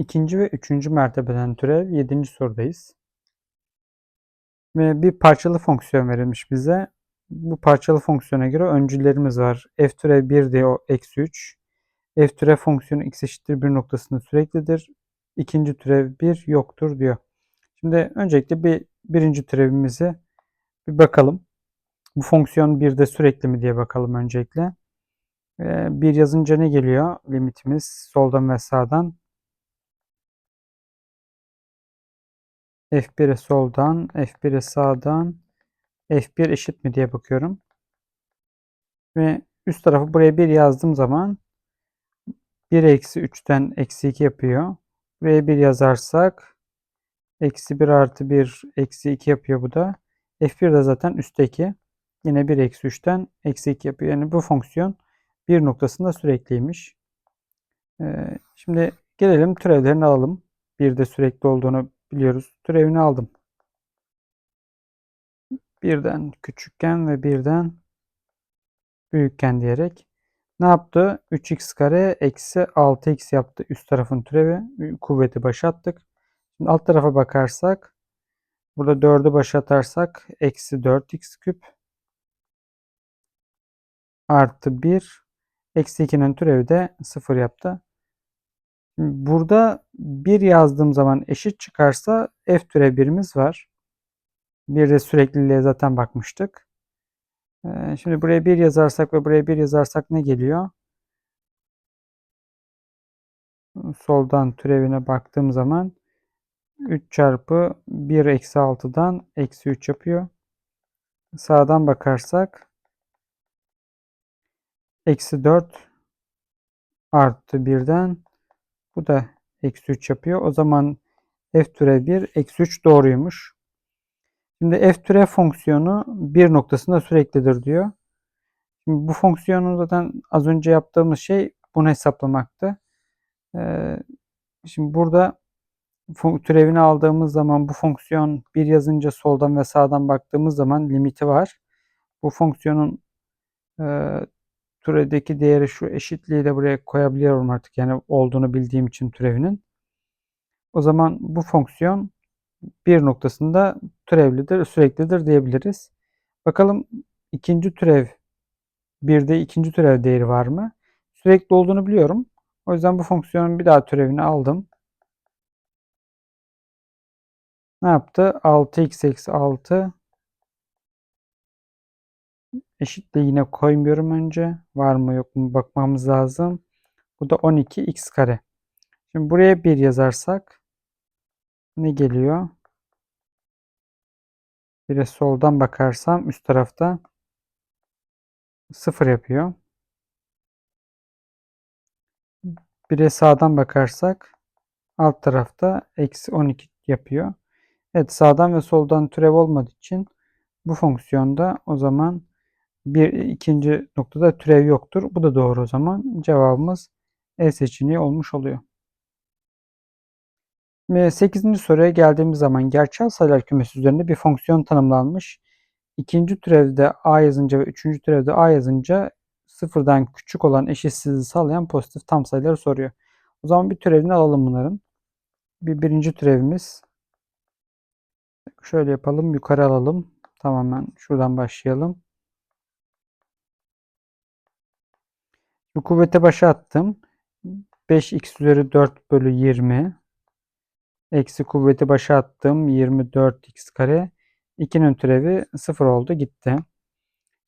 İkinci ve üçüncü mertebeden türev yedinci sorudayız. Ve bir parçalı fonksiyon verilmiş bize. Bu parçalı fonksiyona göre öncüllerimiz var. f türev 1 diye o eksi 3. f türev fonksiyonu x eşittir 1 noktasında süreklidir. İkinci türev 1 yoktur diyor. Şimdi öncelikle bir birinci türevimizi bir bakalım. Bu fonksiyon 1'de sürekli mi diye bakalım öncelikle. Ee, bir yazınca ne geliyor? Limitimiz soldan ve sağdan. F1'e soldan, F1'e sağdan, F1 eşit mi diye bakıyorum. Ve üst tarafı buraya 1 yazdığım zaman 1 eksi 3'ten eksi 2 yapıyor. Buraya 1 yazarsak eksi 1 artı 1 eksi 2 yapıyor bu da. F1 de zaten üstteki. Yine 1 eksi 3'ten eksi 2 yapıyor. Yani bu fonksiyon bir noktasında sürekliymiş. Ee, şimdi gelelim türevlerini alalım. Bir de sürekli olduğunu biliyoruz. Türevini aldım. Birden küçükken ve birden büyükken diyerek ne yaptı? 3x kare eksi 6x yaptı üst tarafın türevi. Kuvveti başa attık. Şimdi alt tarafa bakarsak burada 4'ü başa atarsak eksi 4x küp artı 1 eksi 2'nin türevi de 0 yaptı. Burada 1 yazdığım zaman eşit çıkarsa f türev birimiz var. Bir de sürekliliğe zaten bakmıştık. Ee, şimdi buraya 1 yazarsak ve buraya 1 yazarsak ne geliyor? Soldan türevine baktığım zaman 3 çarpı 1 eksi 6'dan eksi 3 yapıyor. Sağdan bakarsak eksi 4 artı 1'den bu da eksi 3 yapıyor. O zaman f türev 1 eksi 3 doğruymuş. Şimdi f türev fonksiyonu bir noktasında süreklidir diyor. Şimdi bu fonksiyonun zaten az önce yaptığımız şey bunu hesaplamaktı. Ee, şimdi burada türevini aldığımız zaman bu fonksiyon bir yazınca soldan ve sağdan baktığımız zaman limiti var. Bu fonksiyonun e, türedeki değeri şu eşitliği de buraya koyabiliyorum artık. Yani olduğunu bildiğim için türevinin. O zaman bu fonksiyon bir noktasında türevlidir, süreklidir diyebiliriz. Bakalım ikinci türev bir de ikinci türev değeri var mı? Sürekli olduğunu biliyorum. O yüzden bu fonksiyonun bir daha türevini aldım. Ne yaptı? 6x eksi 6 eşitle yine koymuyorum önce. Var mı yok mu bakmamız lazım. Bu da 12x kare. Şimdi buraya 1 yazarsak ne geliyor? Bir de soldan bakarsam üst tarafta 0 yapıyor. Bir de sağdan bakarsak alt tarafta eksi 12 yapıyor. Evet sağdan ve soldan türev olmadığı için bu fonksiyonda o zaman bir ikinci noktada türev yoktur. Bu da doğru o zaman. Cevabımız E seçeneği olmuş oluyor. Ve 8. soruya geldiğimiz zaman gerçel sayılar kümesi üzerinde bir fonksiyon tanımlanmış. İkinci türevde a yazınca ve üçüncü türevde a yazınca sıfırdan küçük olan eşitsizliği sağlayan pozitif tam sayıları soruyor. O zaman bir türevini alalım bunların. Bir birinci türevimiz. Şöyle yapalım. Yukarı alalım. Tamamen şuradan başlayalım. Bu kuvvete başa attım. 5x üzeri 4 bölü 20 eksi kuvveti başa attım. 24x kare 2'nin türevi 0 oldu gitti.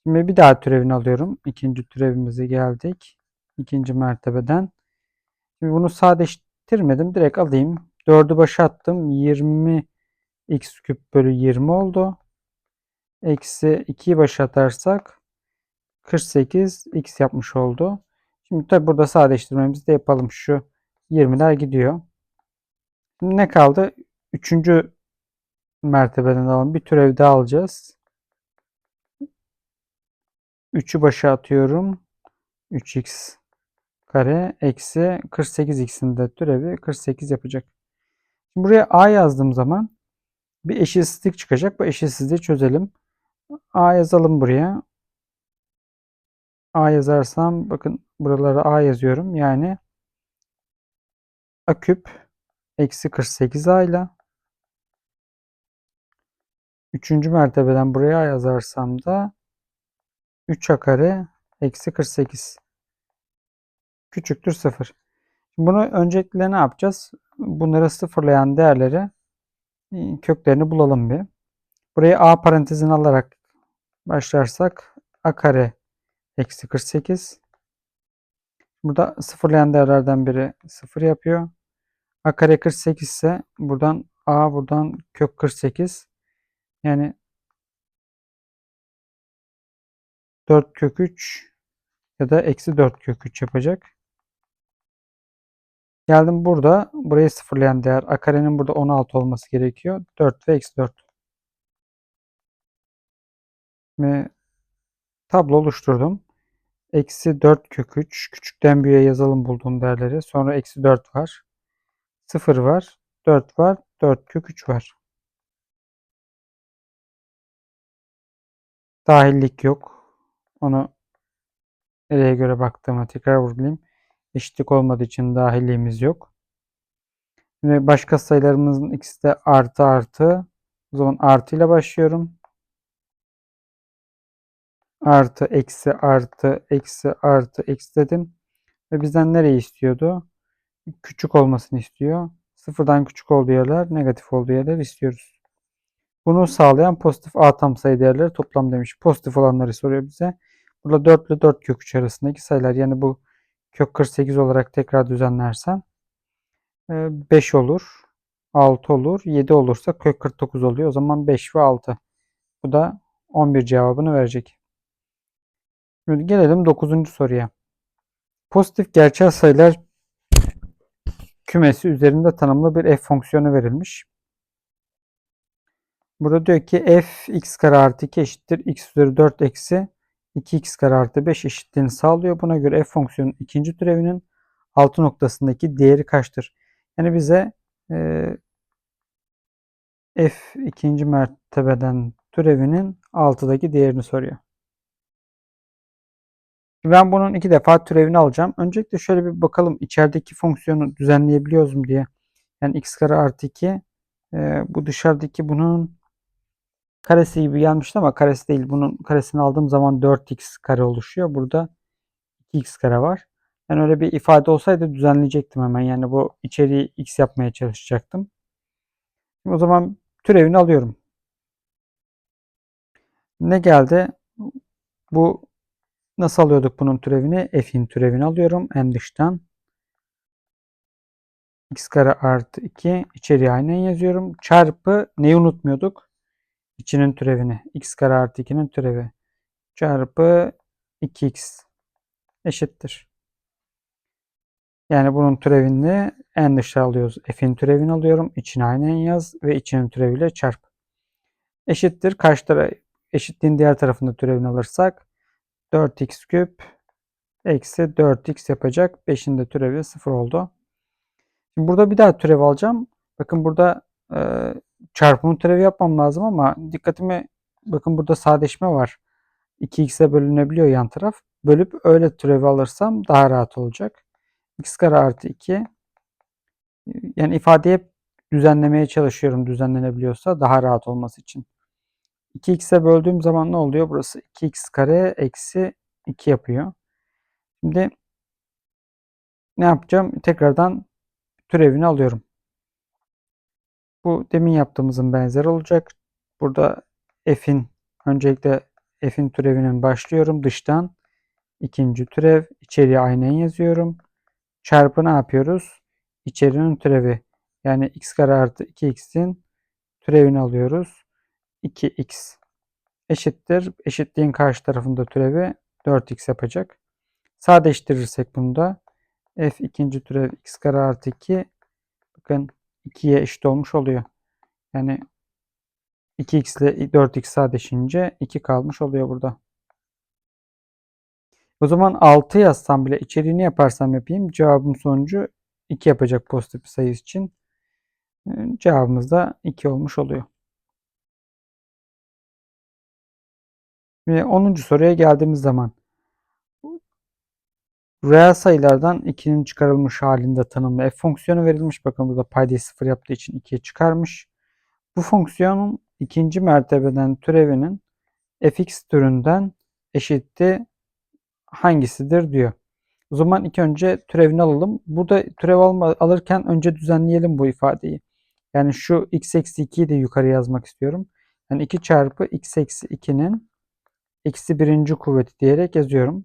Şimdi bir daha türevini alıyorum. İkinci türevimize geldik. İkinci mertebeden. Şimdi bunu sadeleştirmedim. Direkt alayım. 4'ü başa attım. 20 x küp bölü 20 oldu. Eksi 2'yi başa atarsak 48 x yapmış oldu. Şimdi tabi burada sadeleştirmemizi de yapalım. Şu 20'ler gidiyor. Şimdi ne kaldı? Üçüncü mertebeden alalım. Bir türev daha alacağız. 3'ü başa atıyorum. 3x kare eksi 48x'in de türevi 48 yapacak. Şimdi buraya a yazdığım zaman bir eşitsizlik çıkacak. Bu eşitsizliği çözelim. a yazalım buraya. A yazarsam bakın buralara a yazıyorum. Yani a küp eksi 48a ile üçüncü mertebeden buraya yazarsam da 3a kare eksi 48 küçüktür 0. Bunu öncelikle ne yapacağız? Bunları sıfırlayan değerleri e, köklerini bulalım bir. Burayı a parantezine alarak başlarsak a kare eksi 48 Burada sıfırlayan değerlerden biri sıfır yapıyor. A kare 48 ise buradan A buradan kök 48. Yani 4 kök 3 ya da eksi 4 kök 3 yapacak. Geldim burada. Burayı sıfırlayan değer. A karenin burada 16 olması gerekiyor. 4 ve eksi 4. Ve tablo oluşturdum. Eksi 4 kök 3. Küçükten büyüğe yazalım bulduğum değerleri. Sonra eksi 4 var. 0 var. 4 var. 4 kök 3 var. Dahillik yok. Onu nereye göre baktığıma tekrar vurgulayayım. Eşitlik olmadığı için dahilliğimiz yok. Ve başka sayılarımızın ikisi de artı artı. O zaman artı ile başlıyorum. Artı, eksi, artı, eksi, artı, eksi dedim. Ve bizden nereyi istiyordu? Küçük olmasını istiyor. Sıfırdan küçük olduğu yerler, negatif olduğu yerler istiyoruz. Bunu sağlayan pozitif A tam sayı değerleri toplam demiş. Pozitif olanları soruyor bize. Burada 4 ile 4 kök 3 arasındaki sayılar. Yani bu kök 48 olarak tekrar düzenlersem 5 olur. 6 olur. 7 olursa kök 49 oluyor. O zaman 5 ve 6. Bu da 11 cevabını verecek. Şimdi gelelim 9. soruya. Pozitif gerçel sayılar kümesi üzerinde tanımlı bir f fonksiyonu verilmiş. Burada diyor ki f x kare artı 2 eşittir x üzeri 4 eksi 2x kare artı 5 eşitliğini sağlıyor. Buna göre f fonksiyonun ikinci türevinin altı noktasındaki değeri kaçtır? Yani bize e, f ikinci mertebeden türevinin altıdaki değerini soruyor. Ben bunun iki defa türevini alacağım. Öncelikle şöyle bir bakalım içerideki fonksiyonu düzenleyebiliyoruz mu diye. Yani x kare artı 2 e, bu dışarıdaki bunun karesi gibi gelmişti ama karesi değil. Bunun karesini aldığım zaman 4x kare oluşuyor. Burada 2x kare var. Yani öyle bir ifade olsaydı düzenleyecektim hemen. Yani bu içeriği x yapmaya çalışacaktım. O zaman türevini alıyorum. Ne geldi? Bu nasıl alıyorduk bunun türevini? F'in türevini alıyorum en dıştan. x kare artı 2 içeriye aynen yazıyorum. Çarpı neyi unutmuyorduk? İçinin türevini. x kare artı 2'nin türevi. Çarpı 2x eşittir. Yani bunun türevini en dışa alıyoruz. F'in türevini alıyorum. İçine aynen yaz ve içinin türeviyle çarp. Eşittir. Kaç tarafı eşitliğin diğer tarafında türevini alırsak 4x küp eksi 4x yapacak. 5'in de türevi 0 oldu. Şimdi burada bir daha türev alacağım. Bakın burada e, çarpımın türevi yapmam lazım ama dikkatimi bakın burada sadeleşme var. 2x'e bölünebiliyor yan taraf. Bölüp öyle türevi alırsam daha rahat olacak. x kare artı 2 yani ifadeyi düzenlemeye çalışıyorum düzenlenebiliyorsa daha rahat olması için. 2x'e böldüğüm zaman ne oluyor? Burası 2x kare eksi 2 yapıyor. Şimdi ne yapacağım? Tekrardan türevini alıyorum. Bu demin yaptığımızın benzeri olacak. Burada f'in öncelikle f'in türevinin başlıyorum dıştan. ikinci türev içeriye aynen yazıyorum. Çarpı ne yapıyoruz? İçerinin türevi. Yani x kare artı 2x'in türevini alıyoruz. 2x eşittir. Eşitliğin karşı tarafında türevi 4x yapacak. Sadeleştirirsek bunu da f ikinci türev x kare artı 2 bakın 2'ye eşit olmuş oluyor. Yani 2x ile 4x sadeleşince 2 kalmış oluyor burada. O zaman 6 yazsam bile içeriğini yaparsam yapayım. Cevabım sonucu 2 yapacak pozitif bir sayı için. Cevabımız da 2 olmuş oluyor. Ve 10. soruya geldiğimiz zaman reel sayılardan 2'nin çıkarılmış halinde tanımlı f fonksiyonu verilmiş. Bakın burada paydayı 0 yaptığı için 2'ye çıkarmış. Bu fonksiyonun ikinci mertebeden türevinin fx türünden eşitti hangisidir diyor. O zaman ilk önce türevini alalım. Burada türev alma, alırken önce düzenleyelim bu ifadeyi. Yani şu x eksi 2'yi de yukarı yazmak istiyorum. Yani 2 çarpı x eksi 2'nin eksi birinci kuvveti diyerek yazıyorum.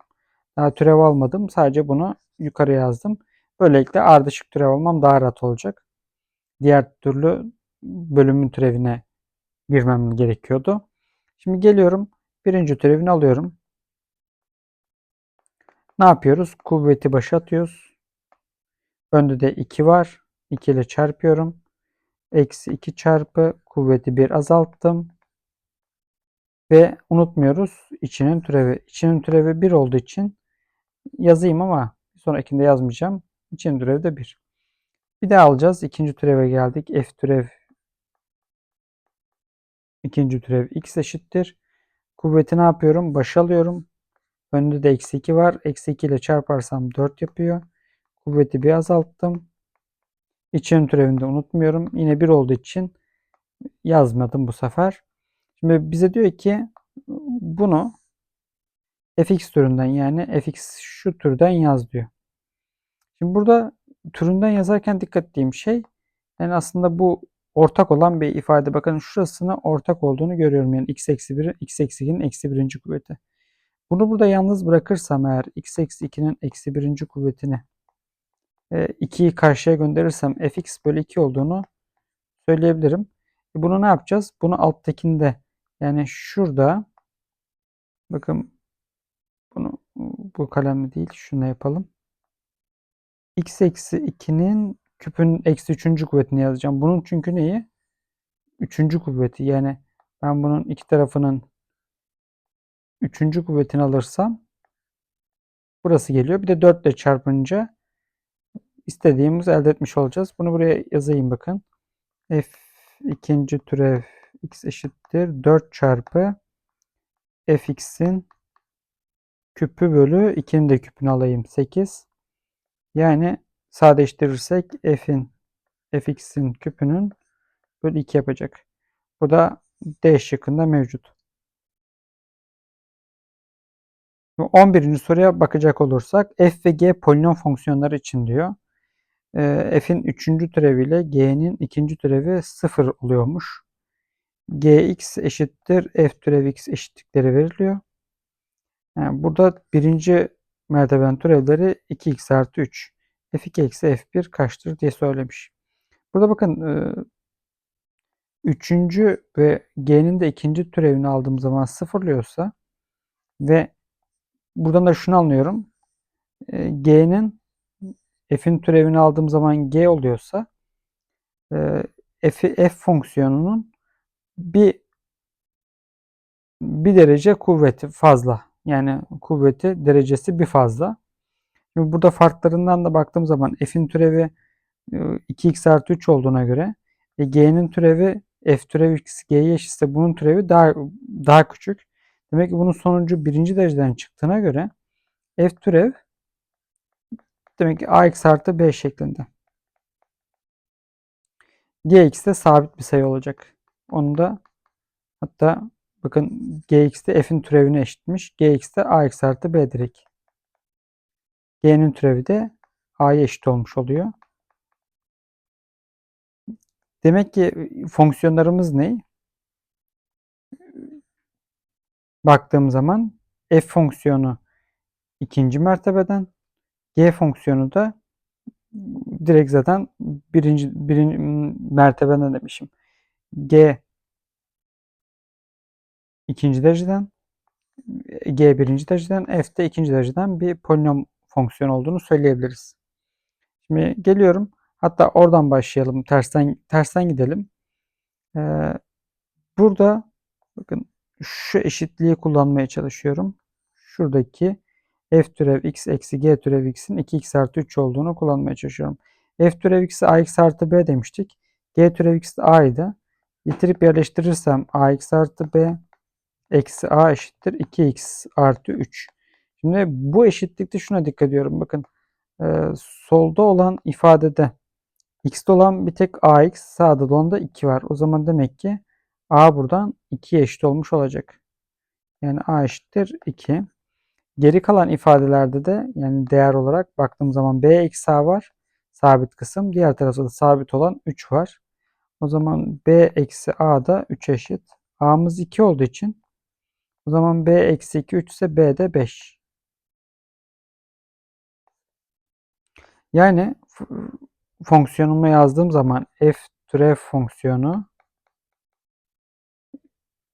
Daha türev almadım. Sadece bunu yukarı yazdım. Böylelikle ardışık türev almam daha rahat olacak. Diğer türlü bölümün türevine girmem gerekiyordu. Şimdi geliyorum. Birinci türevini alıyorum. Ne yapıyoruz? Kuvveti başa atıyoruz. Önde de 2 var. 2 ile çarpıyorum. Eksi 2 çarpı kuvveti 1 azalttım. Ve unutmuyoruz içinin türevi. İçinin türevi 1 olduğu için yazayım ama sonrakinde yazmayacağım. İçinin türevi de 1. Bir daha alacağız. İkinci türeve geldik. F türev ikinci türev x eşittir. Kuvveti ne yapıyorum? Başa alıyorum. Önde de eksi 2 var. Eksi 2 ile çarparsam 4 yapıyor. Kuvveti bir azalttım. İçinin türevini de unutmuyorum. Yine 1 olduğu için yazmadım bu sefer. Şimdi bize diyor ki bunu fx türünden yani fx şu türden yaz diyor. Şimdi burada türünden yazarken dikkat ettiğim şey yani aslında bu ortak olan bir ifade. Bakın şurasına ortak olduğunu görüyorum. Yani x eksi 1, x eksi 2'nin eksi birinci kuvveti. Bunu burada yalnız bırakırsam eğer x eksi 2'nin eksi birinci kuvvetini 2'yi e, karşıya gönderirsem fx bölü 2 olduğunu söyleyebilirim. E, bunu ne yapacağız? Bunu alttakinde yani şurada bakın bunu bu kalemle değil şunu yapalım. x eksi 2'nin küpün eksi 3. kuvvetini yazacağım. Bunun çünkü neyi? 3. kuvveti yani ben bunun iki tarafının 3. kuvvetini alırsam burası geliyor. Bir de 4 ile çarpınca istediğimiz elde etmiş olacağız. Bunu buraya yazayım bakın. f ikinci türev x eşittir 4 çarpı fx'in küpü bölü 2'nin de küpünü alayım 8. Yani sadeleştirirsek f'in fx'in küpünün bölü 2 yapacak. Bu da D şıkkında mevcut. 11. soruya bakacak olursak f ve g polinom fonksiyonları için diyor. E, f'in 3. türeviyle g'nin 2. türevi 0 oluyormuş. Gx eşittir f türevi x eşitlikleri veriliyor. Yani burada birinci merteben türevleri 2x artı 3. f2 eksi f1 kaçtır diye söylemiş. Burada bakın e, üçüncü ve g'nin de ikinci türevini aldığım zaman sıfırlıyorsa ve buradan da şunu anlıyorum. E, g'nin f'in türevini aldığım zaman g oluyorsa e, f, f fonksiyonunun bir bir derece kuvveti fazla. Yani kuvveti derecesi bir fazla. Şimdi burada farklarından da baktığım zaman f'in türevi 2x artı 3 olduğuna göre e, g'nin türevi f türevi x g'ye eşitse bunun türevi daha daha küçük. Demek ki bunun sonucu birinci dereceden çıktığına göre f türev demek ki ax artı b şeklinde. gx de sabit bir sayı olacak. Onu da hatta bakın gx de f'in türevine eşitmiş. gx de ax artı b direkt. g'nin türevi de a'ya eşit olmuş oluyor. Demek ki fonksiyonlarımız ne? Baktığım zaman f fonksiyonu ikinci mertebeden, g fonksiyonu da direkt zaten birinci, birinci mertebeden demişim. G ikinci dereceden, g birinci dereceden, f de ikinci dereceden bir polinom fonksiyon olduğunu söyleyebiliriz. Şimdi geliyorum. Hatta oradan başlayalım. Tersten tersten gidelim. Ee, burada bakın şu eşitliği kullanmaya çalışıyorum. Şuradaki f türev x eksi g türev x'in 2x artı 3 olduğunu kullanmaya çalışıyorum. f türev x'e ax artı b demiştik. g türev x de a'ydı. Getirip yerleştirirsem ax artı b eksi a eşittir 2x artı 3. Şimdi bu eşitlikte şuna dikkat ediyorum. Bakın e, solda olan ifadede x'de olan bir tek ax sağda olan da 2 var. O zaman demek ki a buradan 2'ye eşit olmuş olacak. Yani a eşittir 2. Geri kalan ifadelerde de yani değer olarak baktığım zaman b eksi a var. Sabit kısım. Diğer tarafta da sabit olan 3 var. O zaman b eksi a da 3 eşit. a'mız 2 olduğu için o zaman b eksi 2 3 ise b de 5. Yani fonksiyonumu yazdığım zaman f türev fonksiyonu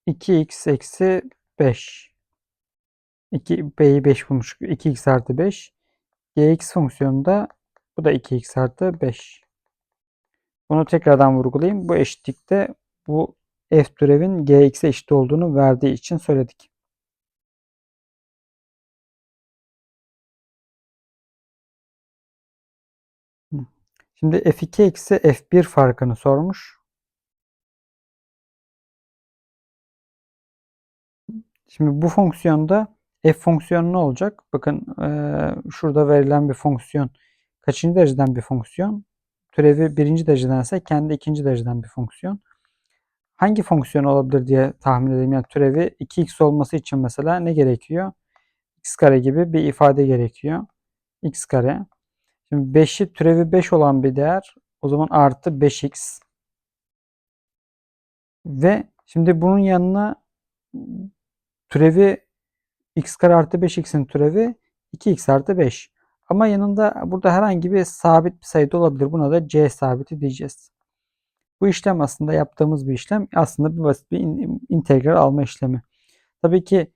2x eksi 5 2 b'yi 5 bulmuş. 2x artı 5 gx fonksiyonunda bu da 2x artı 5. Bunu tekrardan vurgulayayım. Bu eşitlikte bu f türevin gx'e eşit olduğunu verdiği için söyledik. Şimdi f2 eksi f1 farkını sormuş. Şimdi bu fonksiyonda f fonksiyonu ne olacak? Bakın e, şurada verilen bir fonksiyon kaçıncı dereceden bir fonksiyon? Türevi birinci dereceden ise kendi ikinci dereceden bir fonksiyon. Hangi fonksiyon olabilir diye tahmin edelim. Yani türevi 2x olması için mesela ne gerekiyor? x kare gibi bir ifade gerekiyor. x kare. Şimdi 5'i türevi 5 olan bir değer o zaman artı 5x. Ve şimdi bunun yanına türevi x kare artı 5x'in türevi 2x artı 5. Ama yanında burada herhangi bir sabit bir sayıda olabilir. Buna da c sabiti diyeceğiz. Bu işlem aslında yaptığımız bir işlem. Aslında bir basit bir integral alma işlemi. Tabii ki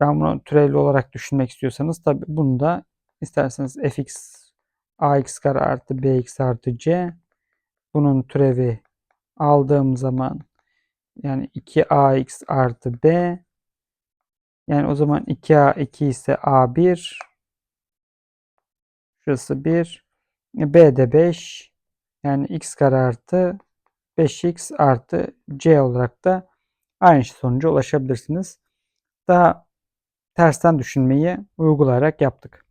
ben bunu türevli olarak düşünmek istiyorsanız tabii bunu da isterseniz fx ax kare artı bx artı c bunun türevi aldığım zaman yani 2ax artı b yani o zaman 2a 2 ise a1 şurası 1 b de 5 yani x kare artı 5x artı c olarak da aynı sonuca ulaşabilirsiniz. Daha tersten düşünmeyi uygulayarak yaptık.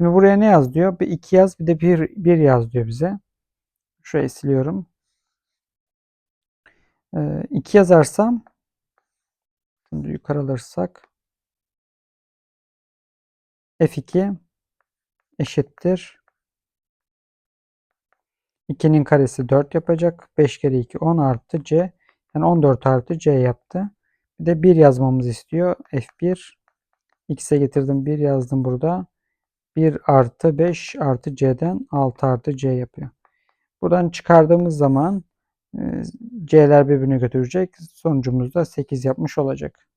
Şimdi buraya ne yaz diyor? Bir 2 yaz bir de 1, 1 yaz diyor bize. Şurayı siliyorum. 2 ee, yazarsam şimdi yukarı alırsak F2 eşittir 2'nin karesi 4 yapacak. 5 kere 2 10 artı C. Yani 14 artı C yaptı. Bir de 1 yazmamız istiyor. F1 X'e getirdim 1 yazdım burada. 1 artı 5 artı C'den 6 artı C yapıyor. Buradan çıkardığımız zaman C'ler birbirini götürecek. Sonucumuz da 8 yapmış olacak.